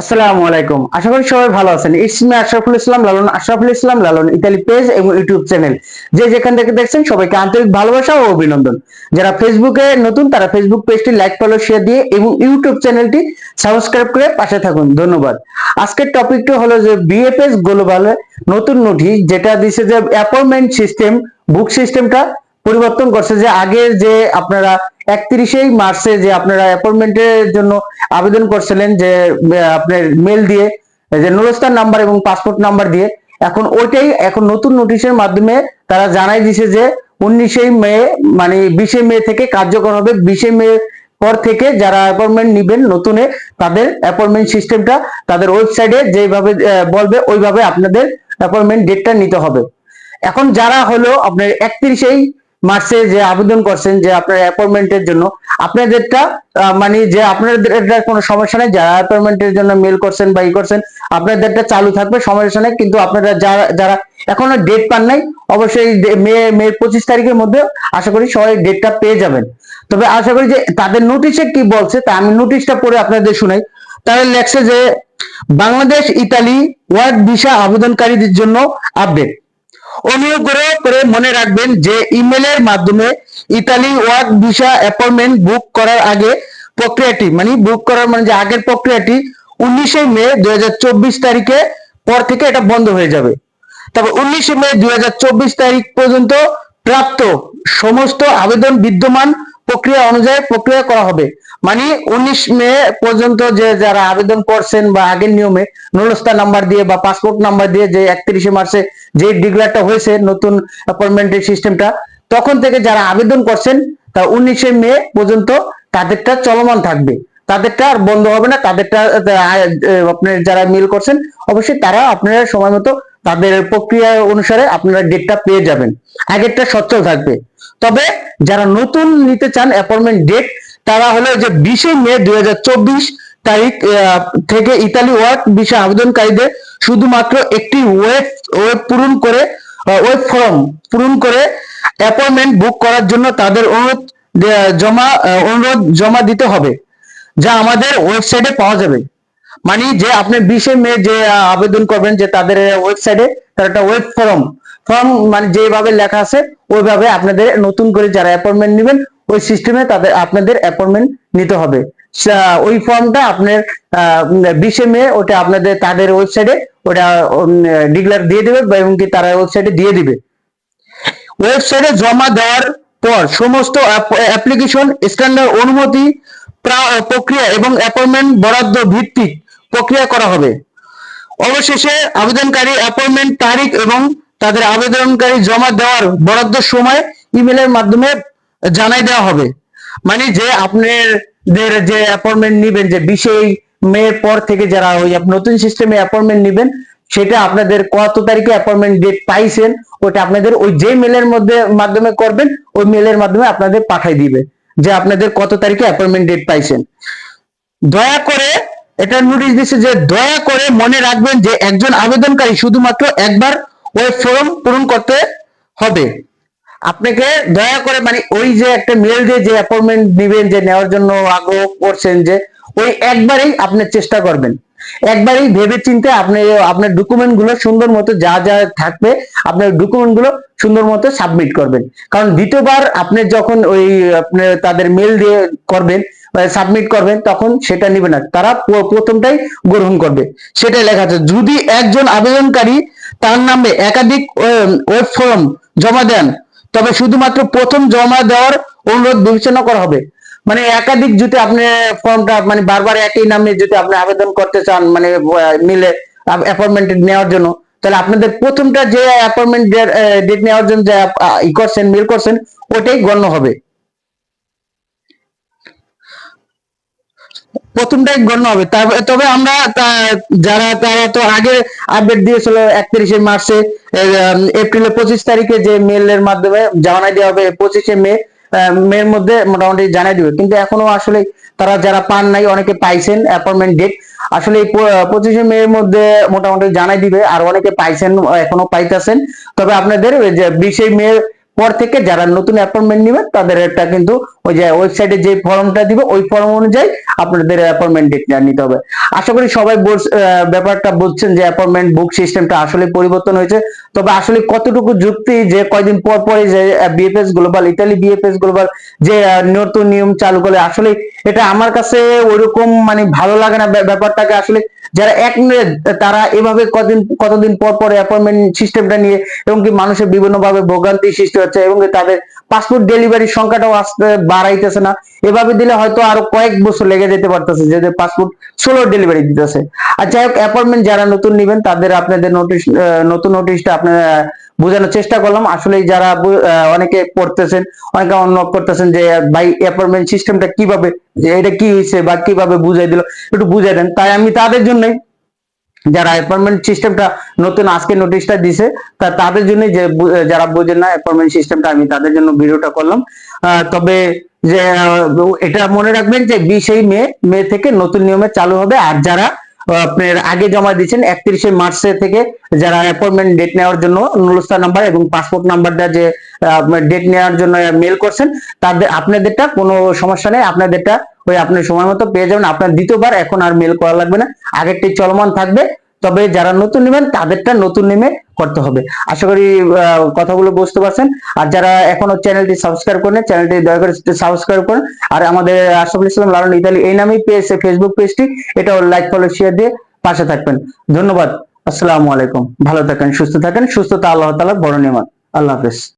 আসসালামু আলাইকুম। আশা করি সবাই ভালো আছেন। ইসমি আশরাফুল ইসলাম, লালন আশরাফুল ইসলাম, লালন ইতালি পেজ এবং ইউটিউব চ্যানেল। যে যেখান থেকে দেখছেন সবাইকে আন্তরিক ভালোবাসা ও অভিনন্দন। যারা ফেসবুকে নতুন, তারা ফেসবুক পেজটি লাইক ফলো শেয়ার দিয়ে এবং ইউটিউব চ্যানেলটি সাবস্ক্রাইব করে পাশে থাকুন। ধন্যবাদ। আজকের টপিকটি হলো যে বিএফএস গ্লোবালে নতুন নোটিশ যেটা দিছে যে অ্যাপয়েন্টমেন্ট সিস্টেম বুক সিস্টেমটা পরিবর্তন করছে যে আগে যে আপনারা একত্রিশেই মার্চে যে আপনারা অ্যাপয়েন্টমেন্টের জন্য আবেদন করছিলেন যে আপনার মেল দিয়ে, যে নুরস্তান নাম্বার এবং পাসপোর্ট নাম্বার দিয়ে, এখন ওইটাই এখন নতুন নোটিশের মাধ্যমে তারা জানাই দিছে যে উনিশে মে মানে বিশে মে থেকে কার্যকর হবে। বিশে মে পর থেকে যারা অ্যাপয়েন্টমেন্ট নিবেন নতুনে, তাদের অ্যাপয়েন্টমেন্ট সিস্টেমটা তাদের ওয়েবসাইটে যেভাবে বলবে, ওইভাবে আপনাদের অ্যাপয়েন্টমেন্ট ডেটটা নিতে হবে। এখন যারা হলো আপনার একত্রিশেই মার্চে যে আবেদন করছেন যে আপনার অ্যাপয়েন্টমেন্টের জন্য, আপনাদেরটা মানে যে আপনাদের কোনো সমস্যা নেই, যারা অ্যাপয়েন্টমেন্টের জন্য মেল করছেন বা ই করছেন, আপনাদেরটা চালু থাকবে, সমস্যা নেই, কিন্তু আপনারা যারা যারা এখনও ডেট পান নাই, অবশ্যই মে মে পঁচিশ তারিখের মধ্যে আশা করি সবাই ডেটটা পেয়ে যাবেন। তবে আশা করি যে তাদের নোটিশে কি বলছে, তা আমি নোটিশটা পড়ে আপনাদের শুনাই। তাদের লেখছে যে, বাংলাদেশ ইতালি ওয়ার্ক ভিসা আবেদনকারীদের জন্য আপডেট অনুগ্রহ করে মনে রাখবেন যে ইমেলের মাধ্যমে Italy work visa appointment book করার আগে প্রক্রিয়াটি মানে বুক করার মানে যে আগের প্রক্রিয়াটি উনিশে মে দুই তারিখে পর থেকে এটা বন্ধ হয়ে যাবে। তবে উনিশে মে দুই তারিখ পর্যন্ত প্রাপ্ত সমস্ত আবেদন বিদ্যমান প্রক্রিয়া অনুযায়ী প্রক্রিয়া করা হবে। মানে উনিশ মে পর্যন্ত যে যারা আবেদন করছেন বা আগের নিয়মে নুরস্তা নাম্বার দিয়ে বা পাসপোর্ট নাম্বার দিয়ে যে একত্রিশে মার্চে যে ডিক্লেয়ারটা হয়েছে নতুন অ্যাপয়েন্টমেন্টের সিস্টেমটা তখন থেকে যারা আবেদন করছেন, তা উনিশে মে পর্যন্ত তাদেরটা চলমান থাকবে। তাদেরটা আর বন্ধ হবে না, তাদেরটা আপনার যারা মেল করছেন, অবশ্যই তারা আপনারা সময় মতো তাদের প্রক্রিয়া অনুসারে আপনারা ডেটটা পেয়ে যাবেন। আগেরটা সচ্ছল থাকবে। তবে যারা নতুন নিতে চান অ্যাপয়েন্টমেন্ট ডেট তারা হলো যে বিশে মে দু হাজার চব্বিশ তারিখ থেকে ইতালি ওয়ার্ক ভিসা আবেদনকারীদের শুধুমাত্র একটি ওয়েব ওয়েব পূরণ করে ওয়েব ফর্ম পূরণ করে অ্যাপয়েন্টমেন্ট বুক করার জন্য তাদের অনুরোধ জমা অনুরোধ জমা দিতে হবে, যা আমাদের ওয়েবসাইটে পাওয়া যাবে। মানে যে আপনি বিশে মে যে আবেদন করবেন যে তাদের ওয়েবসাইটে তার একটা ওয়েব ফর্ম ফর্ম মানে যেভাবে লেখা আছে, ওইভাবে আপনাদের নতুন করে যারা অ্যাপয়েন্টমেন্ট নেবেন, ওই সিস্টেমে তাদের, আপনাদের অ্যাপয়েন্টমেন্ট নিতে হবে। ওই ফর্মটা আপনার বিশে মে, ওটা আপনাদের তাদের ওয়েবসাইটে ওটা ডিক্লেয়ার দিয়ে দেবে এবং কি তারা ওয়েবসাইটে দিয়ে দিবে। ওয়েবসাইটে জমা দেওয়ার পর সমস্ত অ্যাপ্লিকেশন স্ট্যান্ডার্ড অনুমতি, প্রা- প্রক্রিয়া এবং অ্যাপয়েন্টমেন্ট বরাদ্দ ভিত্তিক প্রক্রিয়া করা হবে। অবশেষে আবেদনকারী অ্যাপয়েন্টমেন্ট তারিখ এবং তাদের আবেদনকারী জমা দেওয়ার বরাদ্দ সময় ইমেলের মাধ্যমে জানাই দেওয়া হবে। মানে যে আপনাদের যে অ্যাপয়েন্টমেন্ট নিবেন, যে বিশে মে পর থেকে যারা ওই নতুন সিস্টেমে অ্যাপয়েন্টমেন্ট নিবেন, সেটা আপনাদের কত তারিখে অ্যাপয়েন্টমেন্ট ডেট পাইছেন, ওটা আপনাদের ওই যে মেলের মধ্যে, মাধ্যমে করবেন, ওই মেলের মাধ্যমে আপনাদের পাঠাই দিবে, যে আপনাদের কত তারিখে অ্যাপয়েন্টমেন্ট ডেট পাইছেন। দয়া করে, এটা নোটিশ দিচ্ছে যে দয়া করে মনে রাখবেন যে একজন আবেদনকারী শুধুমাত্র একবার ওই ফর্ম পূরণ করতে হবে। আপনাকে দয়া করে মানে ওই যে একটা মেল দিয়ে যে অ্যাপয়েন্টমেন্ট দিবেন, যে নেওয়ার জন্য আগ্রহ করছেন যে, ওই একবারেই আপনি চেষ্টা করবেন। একবারেই ভেবে চিন্তে আপনি আপনার ডকুমেন্টগুলো সুন্দর মতো যা যা থাকবে, আপনার ডকুমেন্টগুলো সুন্দর মতো সাবমিট করবেন। কারণ দ্বিতীয়বার আপনি যখন ওই আপনি তাদের মেল দিয়ে করবেন সাবমিট করবেন, তখন সেটা নিবে না। তারা প্রথমটাই গ্রহণ করবে। সেটাই লেখা আছে, যদি একজন আবেদনকারী তার নামে একাধিক ওয়েব ফর্ম জমা দেন তবে শুধুমাত্র প্রথম জমা দেওয়ার অনুরোধ বিবেচনা করা হবে। মানে একাধিক যদি আপনি ফর্মটা মানে বারবার একই নামে যদি আপনি আবেদন করতে চান মানে মিলে অ্যাপয়েন্টমেন্ট নেওয়ার জন্য, তাহলে আপনাদের প্রথমটা যে অ্যাপয়েন্টমেন্ট ডেট নেওয়ার জন্য যে ই করছেন মিল করছেন, ওটাই গণ্য হবে। প্রথমটাই গণ্য হবে। তবে আমরা যারা, তারা তো আগে আপডেট দিয়েছিল একত্রিশে মার্চে এপ্রিলের পঁচিশ তারিখে যে মেলের মাধ্যমে জানাই দেওয়া হবে পঁচিশে মে মের মধ্যে মোটামুটি জানাই দিবে। কিন্তু এখনও আসলে তারা যারা পান নাই, অনেকে পাইছেন অ্যাপয়েন্টমেন্ট ডেট আসলে পঁচিশে মে এর মধ্যে মোটামুটি জানাই দিবে, আর অনেকে পাইছেন, এখনও পাইতেছেন। তবে আপনাদের যে বিশে মে পর থেকে যারা নতুন অ্যাপয়েন্টমেন্ট নেবেন তাদের একটা কিন্তু ওই যে ওয়েবসাইটে যে ফর্মটা দিবে, ওই ফর্ম অনুযায়ী আপনাদের অ্যাপয়েন্টমেন্ট ডেট নিতে হবে। আশা করি সবাই ব্যাপারটা বুঝছেন যে অ্যাপয়েন্টমেন্ট বুক সিস্টেমটা আসলে পরিবর্তন হয়েছে। তবে আসলে কতটুকু যুক্তি যে কয়দিন পর পরে যে VFS Global Italy VFS Global যে নতুন নিয়ম চালু করে আসলে এটা আমার কাছে ওইরকম মানে ভালো লাগে না ব্যাপ- ব্যাপারটাকে আসলে যারা এক মিনিট তারা এভাবে কদিন, কতদিন পর পর অ্যাপয়েন্টমেন্ট সিস্টেমটা নিয়ে এবং কি মানুষের বিভিন্নভাবে ভোগান্তি সৃষ্টি হচ্ছে এবং তাদের পাসপোর্ট ডেলিভারির সংখ্যাটাও আসতে বাড়াইতেছে না। এভাবে দিলে হয়তো আরও কয়েক বছর লেগে যেতে পারতেছে যে পাসপোর্ট সোলো ডেলিভারি দিতেছে। আর যাই হোক অ্যাপয়েন্টমেন্ট যারা নতুন নেবেন, তাদের আপনাদের নোটিশ নতুন নোটিশটা আপনারা বোঝানোর চেষ্টা করলাম। আসলে যারা অনেকে পড়তেছেন, অনেকে অন্য করতেছেন যে, ভাই অ্যাপয়েন্টমেন্ট সিস্টেমটা কীভাবে এটা কি হয়েছে বা কীভাবে বুঝাই দিল? একটু বুঝাই দেন। তাই আমি তাদের জন্যই যারা অ্যাপয়েন্টমেন্ট সিস্টেমটা নতুন আজকে নোটিশটা দিছে, তা তাদের জন্য যে যারা বোঝেন না অ্যাপয়েন্টমেন্ট সিস্টেমটা আমি তাদের জন্য ভিডিওটা করলাম। তবে যে এটা মনে রাখবেন যে বিশেই মে মে থেকে নতুন নিয়মে চালু হবে। আর যারা আপনার আগে জমা দিয়েছেন একত্রিশে মার্চ থেকে যারা অ্যাপয়েন্টমেন্ট ডেট নেওয়ার জন্য নুলস্তা নাম্বার এবং পাসপোর্ট নাম্বারটা যে ডেট নেওয়ার জন্য মেল করছেন, তাদের, আপনাদেরটা কোনো সমস্যা নেই, আপনাদেরটা ওই আপনার সময় মতো পেয়ে যাবেন। আপনার দ্বিতীয়বার এখন আর মেল করা লাগবে না। আগেরটি চলমান থাকবে। তবে যারা নতুন নেবেন, তাদেরটা নতুন নেমে করতে হবে। আশা করি কথাগুলো বুঝতে পারছেন। আর যারা এখনও চ্যানেলটি সাবস্ক্রাইব করেন চ্যানেলটি দয়া করে সাবস্ক্রাইব করেন। আর আমাদের আশফুল ইসলাম লালন ইতালি, এই নামেই পেয়েছে ফেসবুক পেজটি এটাও লাইক ফলো শেয়ার দিয়ে পাশে থাকবেন। ধন্যবাদ। আসসালামু আলাইকুম। ভালো থাকেন, সুস্থ থাকেন। সুস্থতা আল্লাহ তালা বড় নেমান আল্লাহ হাফেজ।